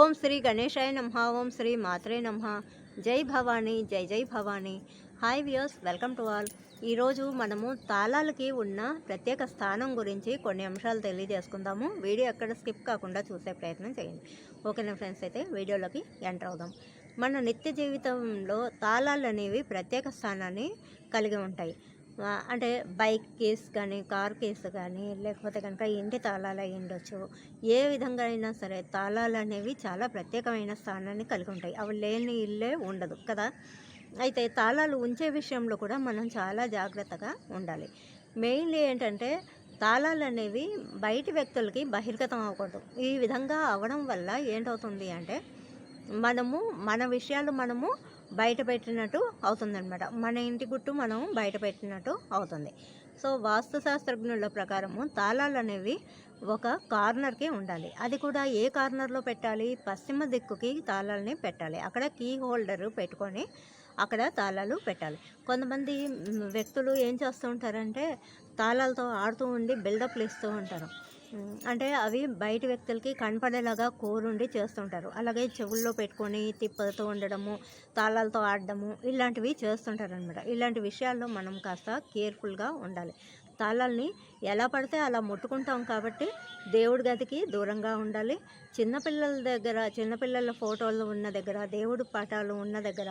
ఓం శ్రీ గణేశాయ నమ ఓం శ్రీ మాత్రే నమ. జై భవానీ జై జై Bhavani. Hi views welcome to all. ఈరోజు మనము తాళాలకి ఉన్న ప్రత్యేక స్థానం గురించి కొన్ని అంశాలు తెలియజేసుకుందాము. వీడియో ఎక్కడ స్కిప్ కాకుండా చూసే ప్రయత్నం చేయండి. ఓకేనా ఫ్రెండ్స్? అయితే వీడియోలోకి ఎంటర్ అవుదాం. మన నిత్య జీవితంలో తాళాలు అనేవి ప్రత్యేక స్థానాన్ని కలిగి ఉంటాయి. అంటే బైక్ కేస్ కానీ కార్ కేసు కానీ లేకపోతే కనుక ఇంటి తాళాలు అయి ఉండొచ్చు. ఏ విధంగా అయినా సరే తాళాలు అనేవి చాలా ప్రత్యేకమైన స్థానాన్ని కలిగి ఉంటాయి. అవి లేని ఇల్లే ఉండదు కదా? అయితే తాళాలు ఉంచే విషయంలో కూడా మనం చాలా జాగ్రత్తగా ఉండాలి. మెయిన్లీ ఏంటంటే తాళాలు అనేవి బయటి వ్యక్తులకి బహిర్గతం అవ్వకూడదు. ఈ విధంగా అవ్వడం వల్ల ఏంటవుతుంది అంటే మనము మన విషయాలు మనము బయట పెట్టినట్టు అవుతుందన్నమాట. మన ఇంటి గుట్టు మనం బయట పెట్టినట్టు అవుతుంది. సో వాస్తు శాస్త్రజ్ఞుల ప్రకారము తాళాలు అనేవి ఒక కార్నర్కి ఉండాలి. అది కూడా ఏ కార్నర్లో పెట్టాలి? పశ్చిమ దిక్కుకి తాళాలని పెట్టాలి. అక్కడ కీ హోల్డర్ పెట్టుకొని అక్కడ తాళాలు పెట్టాలి. కొంతమంది వ్యక్తులు ఏం చేస్తూ ఉంటారంటే తాళాలతో ఆడుతూ ఉండి బిల్డప్లు ఇస్తూ ఉంటారు. అంటే అవి బయట వ్యక్తులకి కనపడేలాగా కోరుండి చేస్తుంటారు. అలాగే చెవుల్లో పెట్టుకొని తిప్పలతో ఉండడము తాళాలతో ఆడడము ఇలాంటివి చేస్తుంటారు అనమాట ఇలాంటి విషయాల్లో మనం కాస్త కేర్ఫుల్గా ఉండాలి. తాళాలని ఎలా పడితే అలా ముట్టుకుంటాం కాబట్టి దేవుడి గదికి దూరంగా ఉండాలి. చిన్నపిల్లల దగ్గర చిన్నపిల్లల ఫోటోలు ఉన్న దగ్గర దేవుడి పటాలు ఉన్న దగ్గర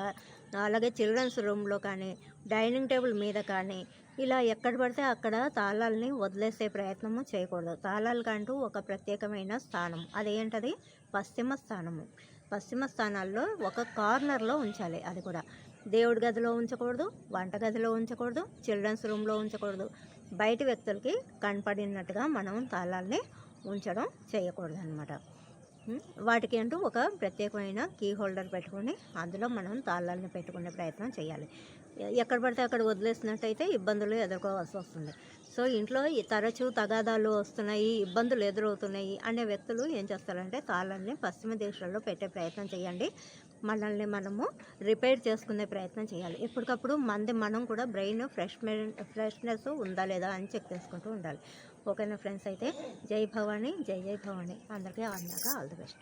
అలాగే చిల్డ్రన్స్ రూమ్లో కానీ డైనింగ్ టేబుల్ మీద కానీ ఇలా ఎక్కడ పడితే అక్కడ తాళాలని వదిలేసే ప్రయత్నము చేయకూడదు. తాళాలకంటూ ఒక ప్రత్యేకమైన స్థానం అదేంటది? పశ్చిమ స్థానము. పశ్చిమ స్థానాల్లో ఒక కార్నర్లో ఉంచాలి అది కూడా. దేవుడి గదిలో ఉంచకూడదు వంట గదిలో ఉంచకూడదు చిల్డ్రన్స్ రూమ్లో ఉంచకూడదు. బయట వ్యక్తులకి కనపడినట్టుగా మనం తాళాలని ఉంచడం చేయకూడదు అనమాట వాటికి అంటూ ఒక ప్రత్యేకమైన కీ హోల్డర్ పెట్టుకొని అందులో మనం తాళాలని పెట్టుకునే ప్రయత్నం చేయాలి. ఎక్కడ పడితే అక్కడ వదిలేసినట్టయితే ఇబ్బందులు ఎదుర్కోవాల్సి వస్తుంది. సో ఇంట్లో ఈ తరచూ తగాదాలు వస్తున్నాయి ఇబ్బందులు ఎదురవుతున్నాయి అనే వ్యక్తులు ఏం చేస్తారంటే తాళాన్ని పశ్చిమ దేశాల్లో పెట్టే ప్రయత్నం చేయండి. మనల్ని మనము రిపేర్ చేసుకునే ప్రయత్నం చేయాలి. ఎప్పటికప్పుడు మంది మనం కూడా బ్రెయిన్ ఫ్రెష్ ఫ్రెష్నెస్ ఉందా లేదా అని చెక్ చేసుకుంటూ ఉండాలి. ఓకేనా ఫ్రెండ్స్ అయితే? జై భవానీ జై జై భవానీ. అందరికీ అందాక ఆల్ ది బెస్ట్.